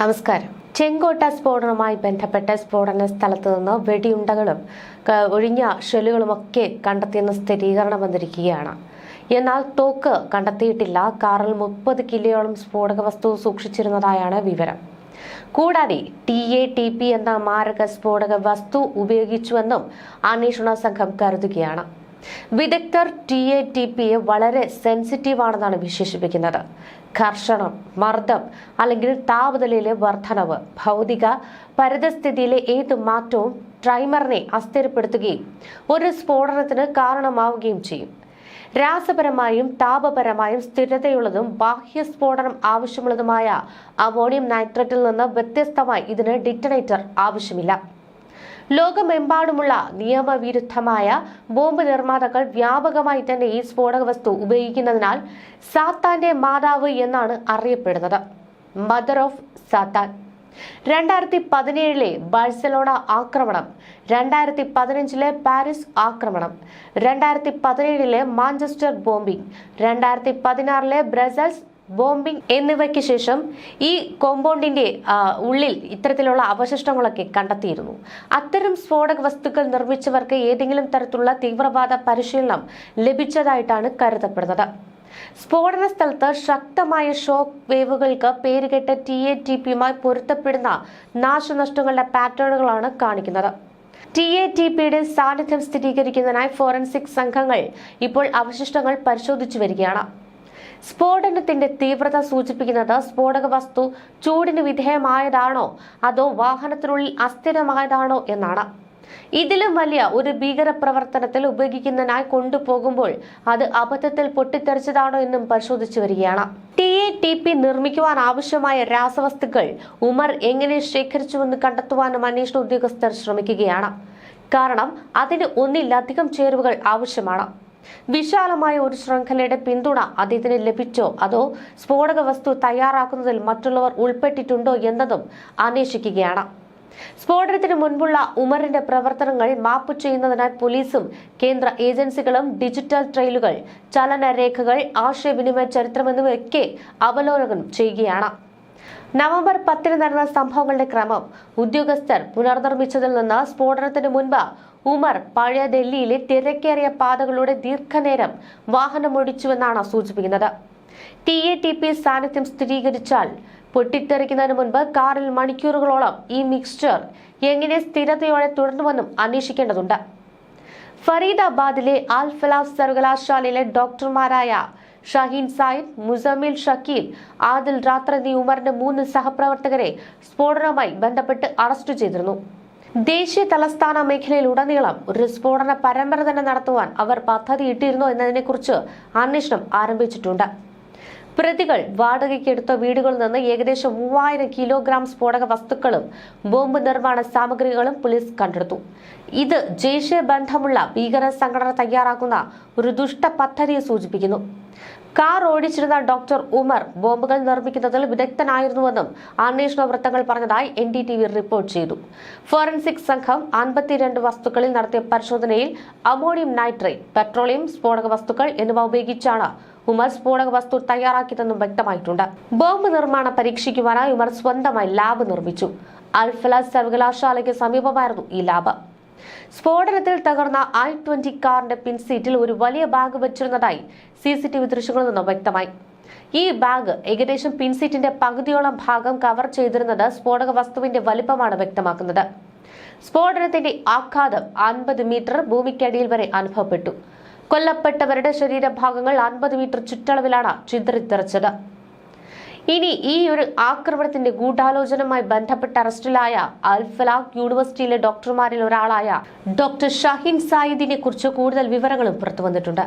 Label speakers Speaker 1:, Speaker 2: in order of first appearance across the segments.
Speaker 1: നമസ്കാരം. ചെങ്കോട്ട സ്ഫോടനവുമായി ബന്ധപ്പെട്ട സ്ഫോടന സ്ഥലത്ത് നിന്ന് വെടിയുണ്ടകളും ഒഴിഞ്ഞ ഷെല്ലുകളും ഒക്കെ കണ്ടെത്തിയെന്ന സ്ഥിരീകരണം വന്നിരിക്കുകയാണ്. എന്നാൽ തോക്ക് കണ്ടെത്തിയിട്ടില്ല. കാറിൽ മുപ്പത് കിലോയോളം സ്ഫോടക വസ്തു സൂക്ഷിച്ചിരുന്നതായാണ് വിവരം. കൂടാതെ ടി എ ടി പി എന്ന മാരക സ്ഫോടക വസ്തു ഉപയോഗിച്ചുവെന്നും അന്വേഷണ സംഘം കരുതുകയാണ്. വിദഗ്ധർ ടി എ ടി പി വളരെ സെൻസിറ്റീവ് ആണെന്നാണ് വിശേഷിപ്പിക്കുന്നത്. ഘർഷണം മർദ്ദം അല്ലെങ്കിൽ താപനിലയിലെ വർധനവ് ഭൗതിക പരിതസ്ഥിതിയിലെ ഏത് മാറ്റവും ട്രൈമറിനെ അസ്ഥിരപ്പെടുത്തുകയും ഒരു സ്ഫോടനത്തിന് കാരണമാവുകയും ചെയ്യും. രാസപരമായും താപപരമായും സ്ഥിരതയുള്ളതും ബാഹ്യ സ്ഫോടനം ആവശ്യമുള്ളതുമായ അമോണിയം നൈട്രേറ്റിൽ നിന്ന് വ്യത്യസ്തമായി ഇതിന് ഡിറ്റനേറ്റർ ആവശ്യമില്ല. ലോകമെമ്പാടുമുള്ള നിയമവിരുദ്ധമായ ബോംബ് നിർമ്മാതാക്കൾ വ്യാപകമായി തന്നെ ഈ സ്ഫോടക വസ്തു ഉപയോഗിക്കുന്നതിനാൽ സാത്താന്റെ മാതാവ് എന്നാണ് അറിയപ്പെടുന്നത്. മദർ ഓഫ് സാത്താൻ രണ്ടായിരത്തി പതിനേഴിലെ ബാഴ്സലോണ ആക്രമണം രണ്ടായിരത്തി പതിനഞ്ചിലെ പാരീസ് ആക്രമണം രണ്ടായിരത്തി പതിനേഴിലെ മാഞ്ചസ്റ്റർ ബോംബിംഗ് രണ്ടായിരത്തി പതിനാറിലെ ബ്രസൽസ് ബോംബിംഗ് എന്നിവയ്ക്ക് ശേഷം ഈ കോമ്പൗണ്ടിന്റെ ഉള്ളിൽ ഇത്തരത്തിലുള്ള അവശിഷ്ടങ്ങളൊക്കെ കണ്ടെത്തിയിരുന്നു. അത്തരം സ്ഫോടക വസ്തുക്കൾ നിർമ്മിച്ചവർക്ക് ഏതെങ്കിലും തരത്തിലുള്ള തീവ്രവാദ പരിശീലനം ലഭിച്ചതായിട്ടാണ് കരുതപ്പെടുന്നത്. സ്ഫോടന സ്ഥലത്ത് ശക്തമായ ഷോക്ക് വേവുകൾക്ക് പേരുകെട്ട ടി എ ടി പിയുമായി പൊരുത്തപ്പെടുന്ന നാശനഷ്ടങ്ങളുടെ പാറ്റേണുകളാണ് കാണിക്കുന്നത്. ടി എ ടി പിയുടെ സാന്നിധ്യം സ്ഥിരീകരിക്കുന്നതിനായി ഫോറൻസിക് സംഘങ്ങൾ ഇപ്പോൾ അവശിഷ്ടങ്ങൾ പരിശോധിച്ചു വരികയാണ്. സ്ഫോടനത്തിന്റെ തീവ്രത സൂചിപ്പിക്കുന്നത് സ്ഫോടക വസ്തു ചൂടിന് വിധേയമായതാണോ? അതോ വാഹനത്തിനുള്ളിൽ അസ്ഥിരമായതാണോ എന്നാണ്. ഇതിലും വലിയ ഒരു ഭീകര പ്രവർത്തനത്തിൽ ഉപയോഗിക്കുന്നതിനായി കൊണ്ടുപോകുമ്പോൾ അത് അബദ്ധത്തിൽ പൊട്ടിത്തെറിച്ചതാണോ എന്നും പരിശോധിച്ചു വരികയാണ്. ടി എ ടി പി നിർമ്മിക്കുവാൻ ആവശ്യമായ രാസവസ്തുക്കൾ ഉമർ എങ്ങനെ ശേഖരിച്ചുവെന്ന് കണ്ടെത്തുവാനും അന്വേഷണ ഉദ്യോഗസ്ഥർ ശ്രമിക്കുകയാണ്. കാരണം അതിന് ഒന്നിലധികം ചേരുവകൾ ആവശ്യമാണ്. വിശാലമായ ഒരു ശൃംഖലയുടെ പിന്തുണ അദ്ദേഹത്തിന് ലഭിച്ചോ? അതോ സ്ഫോടക വസ്തു തയ്യാറാക്കുന്നതിൽ മറ്റുള്ളവർ ഉൾപ്പെട്ടിട്ടുണ്ടോ എന്നതും അന്വേഷിക്കുകയാണ്. സ്ഫോടനത്തിന് മുൻപുള്ള ഉമറിന്റെ പ്രവർത്തനങ്ങൾ മാപ്പ് ചെയ്യുന്നതിനായി പോലീസും കേന്ദ്ര ഏജൻസികളും ഡിജിറ്റൽ ട്രെയിലുകൾ ചലനരേഖകൾ ആശയവിനിമയ ചരിത്രം എന്നിവയൊക്കെ അവലോകനം ചെയ്യുകയാണ്. നവംബർ പത്തിന് നടന്ന സംഭവങ്ങളുടെ ക്രമം ഉദ്യോഗസ്ഥർ പുനർനിർമ്മിച്ചതിൽ നിന്ന് സ്ഫോടനത്തിന് മുൻപ് ഉമർ പഴയ ഡൽഹിയിലെ തിരക്കേറിയ പാതകളുടെ ദീർഘനേരം വാഹനമോടിച്ചുവെന്നാണ് സൂചിപ്പിക്കുന്നത്. ടി എ ടി പി സാന്നിധ്യം സ്ഥിരീകരിച്ചാൽ പൊട്ടിത്തെറിക്കുന്നതിന് മുൻപ് കാറിൽ മണിക്കൂറുകളോളം ഈ മിക്സ്ചർ എങ്ങനെ സ്ഥിരതയോടെ തുടർന്നുവെന്നും അന്വേഷിക്കേണ്ടതുണ്ട്. ഫരീദാബാദിലെ അൽ ഫലാഫ് സർവകലാശാലയിലെ ഡോക്ടർമാരായ ഷഹീൻ സായിദ് മുസമിൽ ഷക്കീൽ ആദിൽ റാത്ര എന്നീ ഉമറിന്റെ മൂന്ന് സഹപ്രവർത്തകരെ സ്ഫോടനവുമായി ബന്ധപ്പെട്ട് അറസ്റ്റ് ചെയ്തിരുന്നു. ദേശീയ തലസ്ഥാന മേഖലയിൽ ഉടനീളം ഒരു സ്ഫോടന പരമ്പര തന്നെ നടത്തുവാൻ അവർ പദ്ധതി പദ്ധതിയിട്ടിരുന്നു എന്നതിനെക്കുറിച്ച് അന്വേഷണം ആരംഭിച്ചിട്ടുണ്ട്. പ്രതികൾ വാടകയ്ക്കെടുത്ത വീടുകളിൽ നിന്ന് ഏകദേശം മൂവായിരം കിലോഗ്രാം സ്ഫോടക വസ്തുക്കളും ബോംബ് നിർമ്മാണ സാമഗ്രികളും പോലീസ് കണ്ടെടുത്തു. ഇത് ജെയ്ഷെ ബന്ധമുള്ള ഭീകര സംഘടന തയ്യാറാക്കുന്ന ഒരു ദുഷ്ട പദ്ധതിയെ സൂചിപ്പിക്കുന്നു. കാർ ഓടിച്ചിരുന്ന ഡോക്ടർ ഉമർ ബോംബുകൾ നിർമ്മിക്കുന്നതിൽ വിദഗ്ധനായിരുന്നുവെന്നും അന്വേഷണ വൃത്തങ്ങൾ പറഞ്ഞതായി N D T V report ചെയ്തു. ഫോറൻസിക് സംഘം അൻപത്തിരണ്ട് വസ്തുക്കളിൽ നടത്തിയ പരിശോധനയിൽ അമോണിയം നൈട്രേറ്റ് പെട്രോളിയം സ്ഫോടക വസ്തുക്കൾ എന്നിവ ഉപയോഗിച്ചാണ് ഉമർ സ്ഫോടക വസ്തു തയ്യാറാക്കിയതെന്നും വ്യക്തമായിട്ടുണ്ട്. ബോംബ് നിർമ്മാണം പരീക്ഷിക്കുവാനായി ഉമർ സ്വന്തമായി ലാബ് നിർമ്മിച്ചു. അൽഫല സർവകലാശാലയ്ക്ക് സമീപമായിരുന്നു ഈ ലാബ്. സ്ഫോടനത്തിൽ തകർന്ന ഐ ട്വന്റി കാറിന്റെ പിൻസീറ്റിൽ ഒരു വലിയ ബാഗ് വെച്ചിരുന്നതായി സി സി ടി വി ദൃശ്യങ്ങളിൽ നിന്നും വ്യക്തമായി. ഈ ബാഗ് ഏകദേശം പിൻസീറ്റിന്റെ പകുതിയോളം ഭാഗം കവർ ചെയ്തിരുന്നത് സ്ഫോടക വസ്തുവിന്റെ വലിപ്പമാണ് വ്യക്തമാക്കുന്നത്. സ്ഫോടനത്തിന്റെ ആഘാതം അൻപത് മീറ്റർ ഭൂമിക്കടിയിൽ വരെ അനുഭവപ്പെട്ടു. കൊല്ലപ്പെട്ടവരുടെ ശരീരഭാഗങ്ങൾ അൻപത് മീറ്റർ ചുറ്റളവിലാണ് ചിതറിത്തെറിച്ചത്. ഇനി ഈ ഒരു ആക്രമണത്തിന്റെ ഗൂഢാലോചനയുമായി ബന്ധപ്പെട്ട് അറസ്റ്റിലായ അൽഫലാഖ് യൂണിവേഴ്സിറ്റിയിലെ ഡോക്ടർമാരിൽ ഒരാളായ ഡോക്ടർ ഷഹീൻ സയിദിനെ കുറിച്ച് കൂടുതൽ വിവരങ്ങളും പുറത്തു വന്നിട്ടുണ്ട്.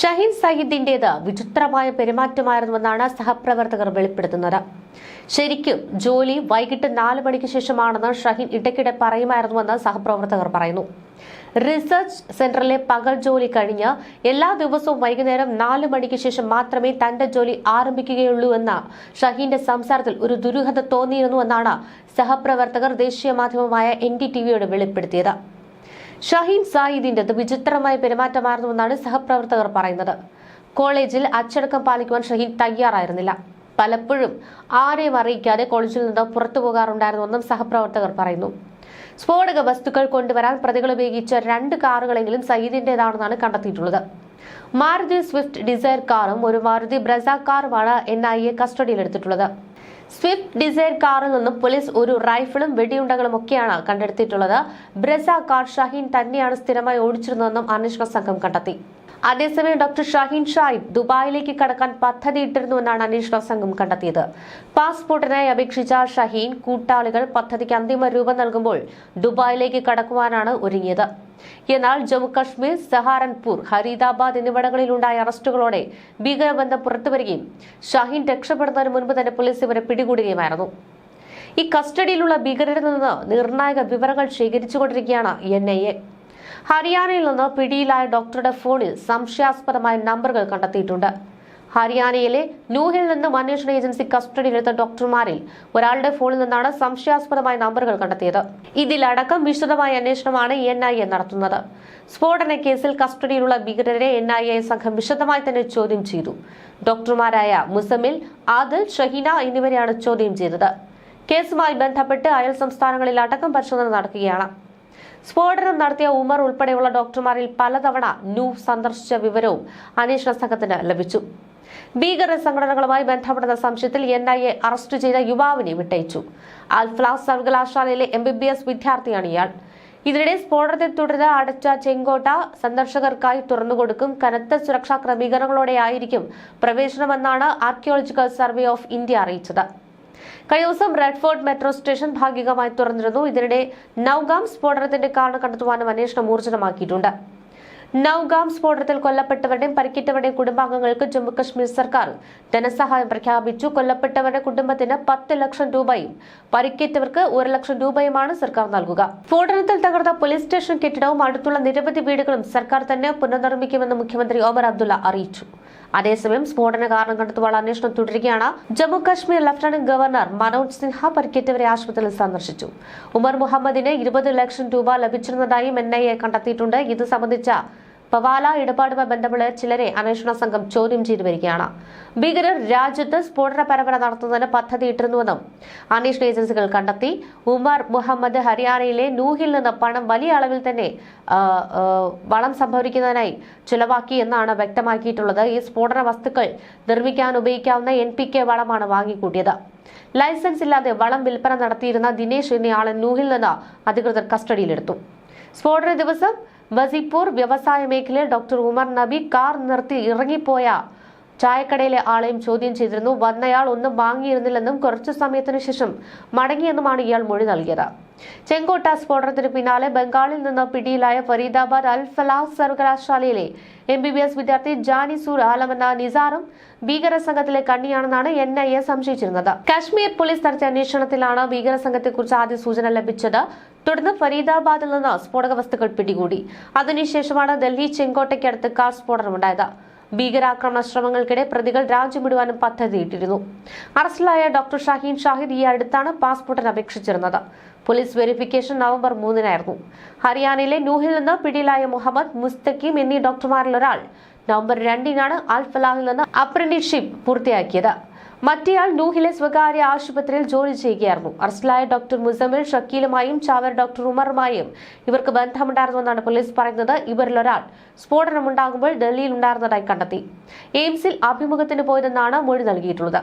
Speaker 1: ഷഹീൻ സയ്യിദിന്റേത് വിചിത്രമായ പെരുമാറ്റമായിരുന്നുവെന്നാണ് സഹപ്രവർത്തകർ വെളിപ്പെടുത്തുന്നത്. ശരിക്കും ജോലി വൈകിട്ട് നാല് മണിക്ക് ശേഷമാണെന്ന് ഷഹീൻ ഇടയ്ക്കിടെ പറയുമായിരുന്നുവെന്ന് സഹപ്രവർത്തകർ പറയുന്നു. റിസർച്ച് സെന്ററിലെ പകൽ ജോലി കഴിഞ്ഞ് എല്ലാ ദിവസവും വൈകുന്നേരം നാല് മണിക്ക് ശേഷം മാത്രമേ തന്റെ ജോലി ആരംഭിക്കുകയുള്ളൂ എന്ന ഷഹീന്റെ സംസാരത്തിൽ ഒരു ദുരൂഹത തോന്നിയിരുന്നു എന്നാണ് സഹപ്രവർത്തകർ ദേശീയ മാധ്യമമായ എൻ ഡി ടി വിയോട് വെളിപ്പെടുത്തിയത്. ഷഹീൻ സായിദിന്റേത് വിചിത്രമായ പെരുമാറ്റമായിരുന്നുവെന്നാണ് സഹപ്രവർത്തകർ പറയുന്നത്. കോളേജിൽ അച്ചടക്കം പാലിക്കുവാൻ ഷഹീൻ തയ്യാറായിരുന്നില്ല. പലപ്പോഴും ആരെയും അറിയിക്കാതെ കോളേജിൽ നിന്ന് പുറത്തു പോകാറുണ്ടായിരുന്നുവെന്നും സഹപ്രവർത്തകർ പറയുന്നു. സ്ഫോടക വസ്തുക്കൾ കൊണ്ടുവരാൻ പ്രതികൾ ഉപയോഗിച്ച രണ്ട് കാറുകളെങ്കിലും സയ്യിദിന്റേതാണെന്നാണ് കണ്ടെത്തിയിട്ടുള്ളത്. മാരുതി സ്വിഫ്റ്റ് ഡിസയർ കാറും ഒരു മാരുതി ബ്രസ കാറുമാണ് എൻ ഐ എ കസ്റ്റഡിയിലെടുത്തിട്ടുള്ളത് സ്വിഫ്റ്റ് ഡിസൈർ കാറിൽ നിന്നും പോലീസ് ഒരു റൈഫിളും വെടിയുണ്ടകളും ഒക്കെയാണ് കണ്ടെടുത്തിട്ടുള്ളത്. ബ്രസ കാർ ഷഹീൻ തന്നെയാണ് സ്ഥിരമായി ഓടിച്ചിരുന്നതെന്നും അന്വേഷണ സംഘം കണ്ടെത്തി. അതേസമയം ഡോക്ടർ ഷഹീൻ ഷായിബ് ദുബായിലേക്ക് കടക്കാൻ പദ്ധതിയിട്ടിരുന്നുവെന്നാണ് അന്വേഷണ സംഘം കണ്ടെത്തിയത്. പാസ്പോർട്ടിനായി അപേക്ഷിച്ച ഷഹീൻ കൂട്ടാളികൾ പദ്ധതിക്ക് അന്തിമ രൂപം നൽകുമ്പോൾ ദുബായിലേക്ക് കടക്കുവാനാണ് ഒരുങ്ങിയത്. എന്നാൽ ജമ്മുകശ്മീർ സഹാരൻപൂർ ഹരീദാബാദ് എന്നിവിടങ്ങളിലുണ്ടായ അറസ്റ്റുകളോടെ ഭീകരബന്ധം പുറത്തുവരികയും ഷഹീൻ രക്ഷപ്പെടുന്നതിന് മുൻപ് തന്നെ പോലീസ് ഇവരെ പിടികൂടുകയുമായിരുന്നു. ഈ കസ്റ്റഡിയിലുള്ള ഭീകരരിൽ നിന്ന് നിർണായക വിവരങ്ങൾ ശേഖരിച്ചുകൊണ്ടിരിക്കുകയാണ് എൻ ഐ എ. ഹരിയാനയിൽ നിന്ന് പിടിയിലായ ഡോക്ടറുടെ ഫോണിൽ സംശയാസ്പദമായ നമ്പറുകൾ കണ്ടെത്തിയിട്ടുണ്ട്. ഹരിയാനയിലെ ന്യൂഹിൽ നിന്നും അന്വേഷണ ഏജൻസി കസ്റ്റഡിയിലെടുത്ത ഡോക്ടർമാരിൽ ഒരാളുടെ ഫോണിൽ നിന്നാണ് സംശയാസ്പദമായ നമ്പറുകൾ കണ്ടെത്തിയത്. ഇതിലടക്കം വിശദമായ അന്വേഷണമാണ് എൻ ഐ എ നടത്തുന്നത്. സ്ഫോടന കേസിൽ കസ്റ്റഡിയിലുള്ള ഭീകരരെ എൻ ഐ എ സംഘം വിശദമായി തന്നെ ചോദ്യം ചെയ്തു. ഡോക്ടർമാരായ മുസമിൽ ആദിൽ ഷഹീന എന്നിവരെയാണ് ചോദ്യം ചെയ്തത്. കേസുമായി ബന്ധപ്പെട്ട് അയൽ സംസ്ഥാനങ്ങളിൽ അടക്കം പരിശോധന നടക്കുകയാണ്. സ്ഫോടനം നടത്തിയ ഉമർ ഉൾപ്പെടെയുള്ള ഡോക്ടർമാരിൽ പലതവണ ന്യൂ സന്ദർശിച്ച വിവരവും അന്വേഷണ സംഘത്തിന് ലഭിച്ചു. ഭീകര സംഘടനകളുമായി ബന്ധപ്പെടുന്ന സംശയത്തിൽ എൻ ഐ എ അറസ്റ്റ് ചെയ്ത യുവാവിനെ വിട്ടയച്ചു. അൽഫ്ലാസ് സർവകലാശാലയിലെ എം ബി ബി എസ് വിദ്യാർത്ഥിയാണ് ഇയാൾ. ഇതിനിടെ സ്ഫോടനത്തെ തുടർന്ന് അടച്ച ചെങ്കോട്ട സന്ദർശകർക്കായി തുറന്നുകൊടുക്കും. കനത്ത സുരക്ഷാ ക്രമീകരണങ്ങളോടെയായിരിക്കും പ്രവേശനമെന്നാണ് ആർക്കിയോളജിക്കൽ സർവേ ഓഫ് ഇന്ത്യ അറിയിച്ചത്. കഴിഞ്ഞ ദിവസം റെഡ്ഫോർഡ് മെട്രോ സ്റ്റേഷൻ ഭാഗികമായി തുറന്നിരുന്നു. ഇതിനിടെ നൌഗാം സ്ഫോടനത്തിന്റെ കാരണം കണ്ടെത്തുവാനും അന്വേഷണം ഊർജിതമാക്കിയിട്ടുണ്ട് നൌഗാം സ്ഫോടനത്തിൽ കൊല്ലപ്പെട്ടവരുടെയും പരിക്കേറ്റവരുടെയും കുടുംബാംഗങ്ങൾക്ക് ജമ്മുകശ്മീർ സർക്കാർ ധനസഹായം പ്രഖ്യാപിച്ചു. കൊല്ലപ്പെട്ടവരുടെ കുടുംബത്തിന് പത്ത് ലക്ഷം രൂപയും പരിക്കേറ്റവർക്ക് ഒരു ലക്ഷം രൂപയുമാണ് സർക്കാർ നൽകുക. സ്ഫോടനത്തിൽ തകർന്ന പോലീസ് സ്റ്റേഷൻ കെട്ടിടവും അടുത്തുള്ള നിരവധി വീടുകളും സർക്കാർ തന്നെ പുനർനിർമ്മിക്കുമെന്ന് മുഖ്യമന്ത്രി ഒമർ അബ്ദുള്ള അറിയിച്ചു. അതേസമയം സ്ഫോടന കാരണം കണ്ടെത്തുവാൻ അന്വേഷണം തുടരുകയാണ്. ജമ്മു കാശ്മീർ ലഫ്റ്റനന്റ് ഗവർണർ മനോജ് സിൻഹ പരിക്കേറ്റവരെ ആശുപത്രിയിൽ സന്ദർശിച്ചു. ഉമർ മുഹമ്മദിന് ഇരുപത് ലക്ഷം രൂപ ലഭിച്ചിരുന്നതായും എൻ ഐ എ കണ്ടെത്തിയിട്ടുണ്ട്. ഇത് സംബന്ധിച്ച പവാല ഇടപാടുമായി ബന്ധപ്പെട്ട് ചിലരെ അന്വേഷണ സംഘം ചോദ്യം ചെയ്തു വരികയാണ്. ഭീകരർ രാജ്യത്ത് സ്ഫോടന പരമ്പര നടത്തുന്നതിന് പദ്ധതിയിട്ടിരുന്നുവെന്നും അന്വേഷണ ഏജൻസികൾ കണ്ടെത്തി. ഉമർ മുഹമ്മദ് ഹരിയാനയിലെ നൂഹിൽ നിന്ന് പണം വലിയ അളവിൽ തന്നെ വളം സംഭരിക്കുന്നതിനായി ചിലവാക്കി എന്നാണ് വ്യക്തമാക്കിയിട്ടുള്ളത്. ഈ സ്ഫോടന വസ്തുക്കൾ നിർമ്മിക്കാൻ ഉപയോഗിക്കാവുന്ന എൻ പി കെ വളമാണ് വാങ്ങിക്കൂട്ടിയത്. ലൈസൻസ് ഇല്ലാതെ വളം വിൽപ്പന നടത്തിയിരുന്ന ദിനേശ് എന്നയാളെ നൂഹിൽ നിന്ന് അധികൃതർ കസ്റ്റഡിയിലെടുത്തു. സ്ഫോടന ദിവസം വസിപ്പൂർ വ്യവസായ മേഖലയിൽ ഡോക്ടർ ഉമർ നബി കാർ നിർത്തി ഇറങ്ങിപ്പോയ ചായക്കടയിലെ ആളെയും ചോദ്യം ചെയ്തിരുന്നു. വന്നയാൾ ഒന്നും വാങ്ങിയിരുന്നില്ലെന്നും കുറച്ചു സമയത്തിനു ശേഷം മടങ്ങിയെന്നുമാണ് ഇയാൾ മൊഴി നൽകിയത്. ചെങ്കോട്ട സ്ഫോടനത്തിന് പിന്നാലെ ബംഗാളിൽ നിന്ന് പിടിയിലായ ഫരീദാബാദ് അൽ ഫലാഹ് സർവകലാശാലയിലെ എം ബി ബി എസ് വിദ്യാർത്ഥി ജാനിസൂർ ആലം എന്ന നിസാറും ഭീകര സംഘത്തിലെ കണ്ണിയാണെന്നാണ് എൻ ഐ എ സംശയിച്ചിരുന്നത്. കാശ്മീർ പോലീസ് നടത്തിയ അന്വേഷണത്തിലാണ് ഭീകര സംഘത്തെക്കുറിച്ച് ആദ്യ സൂചന ലഭിച്ചത്. തുടർന്ന് ഫരീദാബാദിൽ നിന്ന് സ്ഫോടക വസ്തുക്കൾ പിടികൂടി. അതിനുശേഷമാണ് ഡൽഹി ചെങ്കോട്ടയ്ക്കടുത്ത് കാർ സ്ഫോടനമുണ്ടായത് ഭീകരാക്രമണ ശ്രമങ്ങൾക്കിടെ പ്രതികൾ രാജ്യം വിടുവാനും പദ്ധതിയിട്ടിരുന്നു. അറസ്റ്റിലായ ഡോക്ടർ ഷാഹീൻ ഷാഹിദ് ഈ അടുത്താണ് പാസ്പോർട്ടിന് അപേക്ഷിച്ചിരുന്നത്. പോലീസ് വെരിഫിക്കേഷൻ നവംബർ മൂന്നിനായിരുന്നു. ഹരിയാനയിലെ ന്യൂഹിൽ നിന്ന് പിടിയിലായ മുഹമ്മദ് മുസ്തഖീം എന്നീ ഡോക്ടർമാരിൽ ഒരാൾ നവംബർ രണ്ടിനാണ് അൽ ഫലാഹിൽ നിന്ന് അപ്രന്റീസ്ഷിപ്പ് പൂർത്തിയാക്കിയത്. മറ്റേയാൾ ന്യൂഹിലെ സ്വകാര്യ ആശുപത്രിയിൽ ജോലി ചെയ്യുകയായിരുന്നു. അറസ്റ്റിലായ ഡോക്ടർ മുസമിൽ ഷക്കീലുമായും ചാവർ ഡോക്ടർ ഉമറുമായും ഇവർക്ക് ബന്ധമുണ്ടായിരുന്നുവെന്നാണ് പോലീസ് പറയുന്നത്. ഇവരിൽ ഒരാൾ സ്ഫോടനമുണ്ടാകുമ്പോൾ ഡൽഹിയിൽ ഉണ്ടായിരുന്നതായി കണ്ടെത്തി. എയിംസിൽ അഭിമുഖത്തിന് പോയതെന്നാണ് മൊഴി നൽകിയിട്ടുള്ളത്.